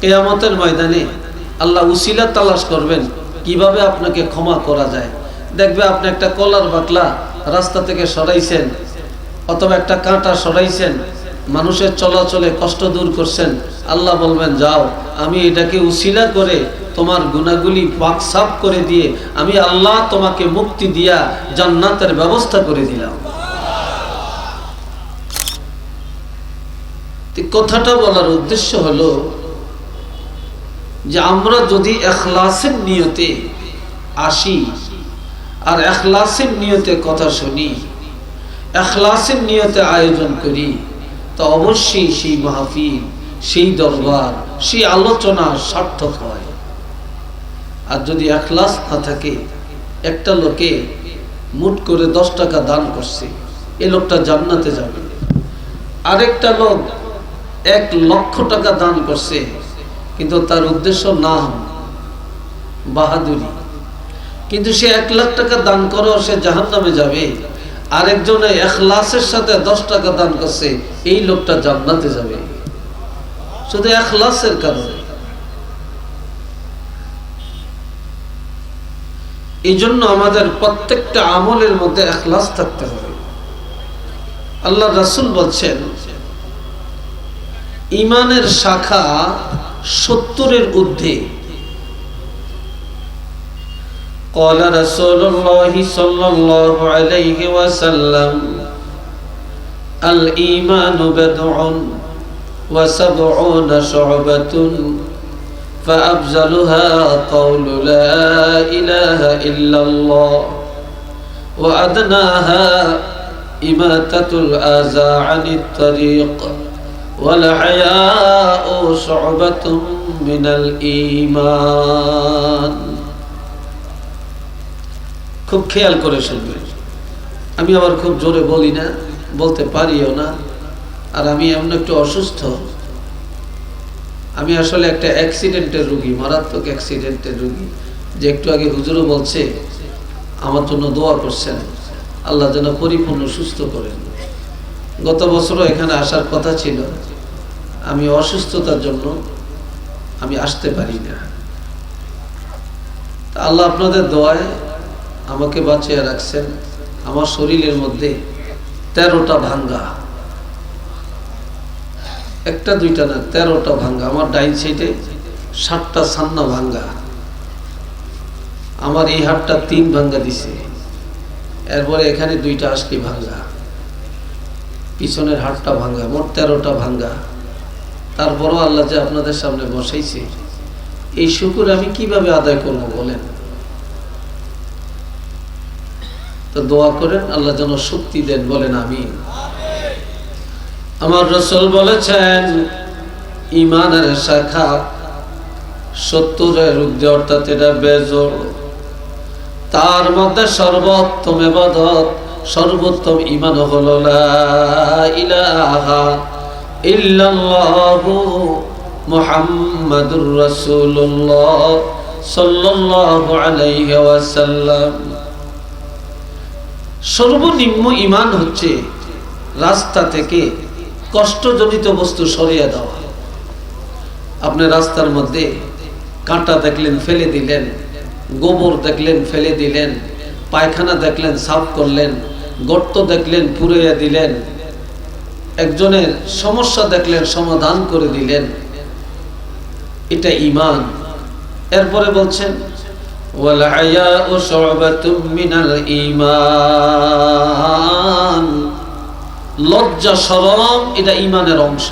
কেয়ামতের ময়দানে আল্লাহ উসিলা তালাশ করবেন কীভাবে আপনাকে ক্ষমা করা যায়। দেখবে আপনি একটা কলার বাটলা রাস্তা থেকে সরাইছেন অথবা একটা কাঁটা সরাইছেন, মানুষের চলাচলে কষ্ট দূর করছেন, আল্লাহ বলবেন, যাও, আমি এটাকে উসিলা করে তোমার গুণাগুলি পাক সাফ করে দিয়ে আমি আল্লাহ তোমাকে মুক্তি দিয়া জান্নাতের ব্যবস্থা করে দিলাম। কথাটা বলার উদ্দেশ্য হলো যে আমরা যদি এখলাসের নিয়তে আসি, আর এখলাসের নিয়তে কথা শুনি, এখলাসের নিয়তে আয়োজন করি, তো অবশ্যই সেই মাহফিল, সেই দরবার, সেই আলোচনা সার্থক হয়। আর যদি এখলাস না থাকে, একটা লোকে মুট করে দশ টাকা দান করছে, এ লোকটা জান্নাতে যাবে। আরেকটা লোক এক লক্ষ টাকা দান করছে কিন্তু তার উদ্দেশ্য নাম, বাহাদুরি। কিন্তু সে এক লাখ টাকা দান করো সে জাহান নামে যাবে। আরেকজনে এখলাসের সাথে দশ টাকা দান করছে, এই লোকটা জান্নাতে যাবে। শুধু এখলাসের কারণে। এই জন্য আমাদের প্রত্যেকটা আমলের মধ্যে এখলাস থাকতে হবে। আল্লাহ রাসুল বলছেন, ইমানের শাখা সত্তরের ঊর্ধ্বে قال رسول الله صلى الله عليه وسلم الإيمان بدع وسبعون شعبة فأفضلها قول لا إله إلا الله وأدناها إماتة الآذى عن الطريق والحياء شعبة من الإيمان খুব খেয়াল করে শুনবেন আমি আবার খুব জোরে বলি না বলতে পারিও না আর আমি এমন একটু অসুস্থ আমি আসলে একটা অ্যাক্সিডেন্টের রুগী মারাত্মক অ্যাক্সিডেন্টের রুগী যে একটু আগে হুজুরও বলছে আমার জন্য দোয়া করছেন আল্লাহ যেন পরিপূর্ণ সুস্থ করেন গত বছরও এখানে আসার কথা ছিল। আমি অসুস্থতার জন্য আমি আসতে পারি না। আল্লাহ আপনাদের দোয়ায় আমাকে বাঁচিয়ে রাখছেন। আমার শরীরের মধ্যে তেরোটা ভাঙ্গা। একটা, দুইটা না, তেরোটা ভাঙ্গা। আমার ডাইন সাইডে সাতটা সান্না ভাঙ্গা। আমার এই হাটটা তিন ভাঙ্গা দিছে। এরপরে এখানে দুইটা আজকে ভাঙ্গা। পিছনের হাটটা ভাঙ্গা মোট তেরোটা ভাঙ্গা তারপরও আল্লাহ যে আপনাদের সামনে বসাইছে। এই শুকুর আমি কীভাবে আদায় করব বলেন? তো দোয়া করেন, আল্লাহ যেন শক্তি দেন, বলেন আমি আমার রসল বলেছেন ইমানের শাখা সত্তরের রূপ অর্থাৎ এটা বেজোর তার মধ্যে সর্বোত্তম এবাদত সর্বোত্তম ইমান হলো সর্বনিম্ন ইমান হচ্ছে রাস্তা থেকে কষ্টজনিত বস্তু সরিয়ে দেওয়া। আপনি রাস্তার মধ্যে কাঁটা দেখলেন, ফেলে দিলেন, গোবর দেখলেন, ফেলে দিলেন পায়খানা দেখলেন, সাফ করলেন, গর্ত দেখলেন, পুড়িয়ে দিলেন, একজনের সমস্যা দেখলেন, সমাধান করে দিলেন। এটা ইমান এরপরে বলছেন লজ্জা সরম এটা ইমানের অংশ।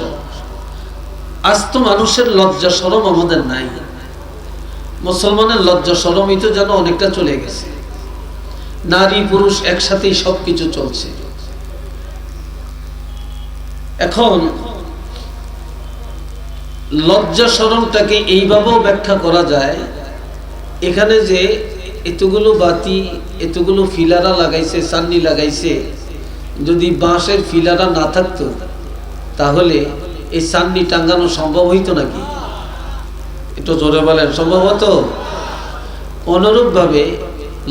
আজ তো মানুষের লজ্জা সরম আমাদের নাই। মুসলমানের লজ্জা সরমই তো যেন অনেকটা চলে গেছে। নারী পুরুষ একসাথেই সবকিছু চলছে। এখন লজ্জা সরমটাকে এইভাবেও ব্যাখ্যা করা যায়, এখানে যে এতগুলো বাতি, এতগুলো ফিলারা লাগাইছে, চান্নি লাগাইছে, যদি বাঁশের ফিলারা না থাকতো, তাহলে এই চান্নি টাঙ্গানো সম্ভব হইতো নাকি? একটু জোরে বলেন, সম্ভব হতো? অনুরূপভাবে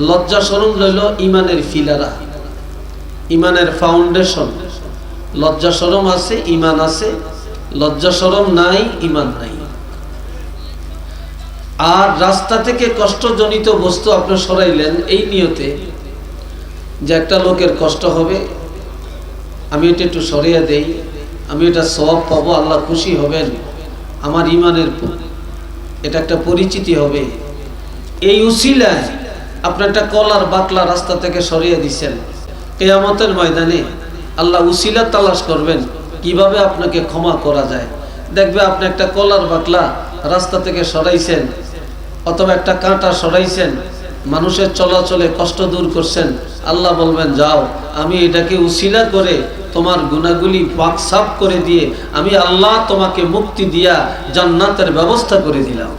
লজ্জা সরম রইল ইমানের ফিলারা, ইমানের ফাউন্ডেশন লজ্জা সরম আছে, ইমান আছে, লজ্জা সরম নাই, ইমান নাই। আর রাস্তা থেকে কষ্টজনিত বস্তু আপনি সরাইলেন এই নিয়তে যে একটা লোকের কষ্ট হবে, আমি এটা একটু সরিয়ে দেই, আমি এটা সব পাবো, আল্লাহ খুশি হবেন, আমার ইমানের এটা একটা পরিচিতি হবে। এই উসিলায় আপনি একটা কলার বাকলা রাস্তা থেকে সরিয়ে দিচ্ছেন কেয়ামতের ময়দানে আল্লাহ উসিলা তালাশ করবেন, কীভাবে আপনাকে ক্ষমা করা যায়। দেখবে আপনি একটা কলার বাকলা রাস্তা থেকে সরাইছেন, অথবা একটা কাঁটা সরাইছেন, মানুষের চলাচলে কষ্ট দূর করছেন। আল্লাহ বলবেন, যাও, আমি এটাকে উসিলা করে তোমার গুণাগুলি পাকসাপ করে দিয়ে আমি আল্লাহ তোমাকে মুক্তি দিয়া জান্নাতের ব্যবস্থা করে দিলাম।